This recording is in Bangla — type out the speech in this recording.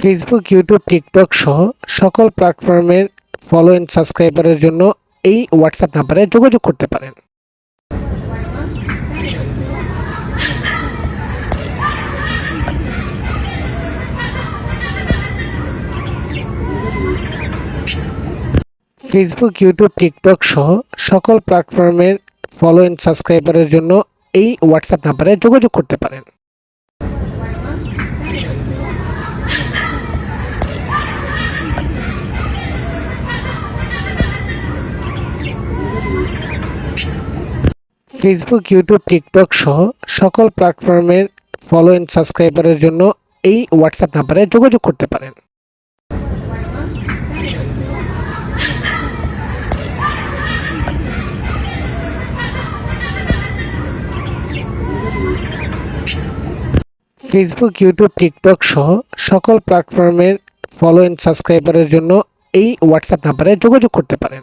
ফেসবুক ইউটিউব টিকটক সহ সকল প্ল্যাটফর্মের ফলো অ্যান্ড সাবস্ক্রাইবারের জন্য এই হোয়াটসঅ্যাপ নাম্বারে যোগাযোগ করতে পারেন। ফেসবুক ইউটিউব টিকটক সহ সকল প্ল্যাটফর্মের ফলো অ্যান্ড সাবস্ক্রাইবারের জন্য এই হোয়াটসঅ্যাপ নাম্বারে যোগাযোগ করতে পারেন। ফেসবুক ইউটিউব টিকটক সহ সকল প্ল্যাটফর্মের ফলো অ্যান্ড সাবস্ক্রাইবারের জন্য এই হোয়াটসঅ্যাপ নাম্বারে যোগাযোগ করতে পারেন। ফেসবুক ইউটিউব টিকটক সহ সকল প্ল্যাটফর্মের ফলো অ্যান্ড সাবস্ক্রাইবারের জন্য এই হোয়াটসঅ্যাপ নাম্বারে যোগাযোগ করতে পারেন।